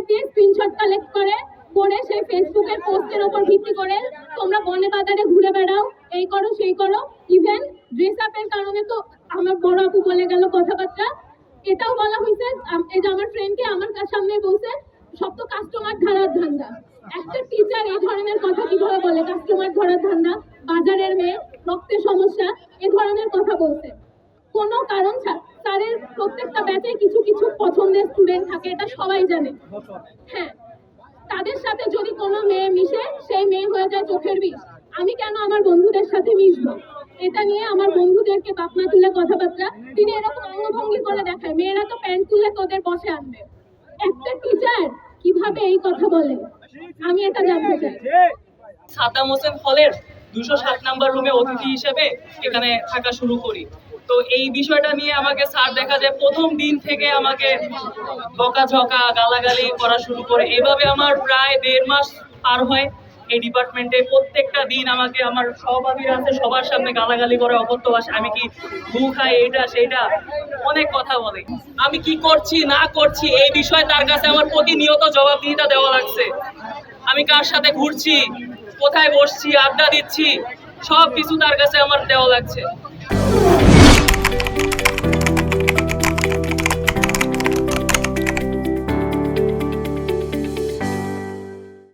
তোমাদের দিয়ে screenshot collect করে করে সেই ফেসবুকের পোস্টের ওপর ভিত্তি করে তোমরা বনে বাজারে ঘুরে বেড়াও, এই করো, সেই করো। ইভেন ড্রেস আপের কারণে তো আমার বড় আপু বলে গেল কথাবার্তা। এটাও বলা হয়েছে এই যে আমার ফ্রেন্ডকে আমার সামনে বলছে, সব তো কাস্টমার ধরার ধান্দা। একটা টিচার এই ধরনের কথা কীভাবে বলে? কাস্টমার ধরার ধান্দা, বাজারের মেয়ে, রক্তের সমস্যা, এ ধরনের কথা বলছে। কোনো কারণ ছাড়া। স্যারের প্রত্যেকটা ব্যাচে কিছু কিছু পছন্দের স্টুডেন্ট থাকে, এটা সবাই জানে। হ্যাঁ তাদের সাথে যদি কোনো মেয়ে মিশে, সেই মেয়ে হয়ে যায় চোখের বিষ। আমি কেন আমার বন্ধুদের সাথে মিশবো? এটা নিয়ে আমার বন্ধুদেরকে বাপমা তুলে কথাবার্তা, তিনি এরকম অঙ্গভঙ্গি করে দেখায়। মেয়েরা তো প্যান্ট তুলে তোদের বসে আনবে। একটা টিচার কীভাবে এই কথা বলে? আমি এটা জানতে চাই। সাদ্দাম হোসেন হলের দুশো সাত নাম্বার রুমে অতিথি হিসেবে এখানে থাকা শুরু করি। তো এই বিষয়টা নিয়ে আমাকে স্যার দেখা যায় প্রথম দিন থেকে আমাকে বকাঝকা, গালাগালি করা শুরু করে। এভাবে আমার প্রায় দেড় মাস পার হয় এই ডিপার্টমেন্টে প্রত্যেকটা দিন আমাকে আমার সহপাঠীরা আছে, সবার সামনে গালাগালি করে অকথ্য আমি কি ঘু খাই এটা সেটা অনেক কথা বলে। আমি কি করছি, না করছি, এই বিষয়ে তার কাছে আমার প্রতিনিয়ত জবাবদিহিতা দেওয়া লাগছে। আমি কার সাথে ঘুরছি, কোথায় বসছি, আড্ডা দিচ্ছি সব কিছু তার কাছে আমার দেওয়া লাগছে।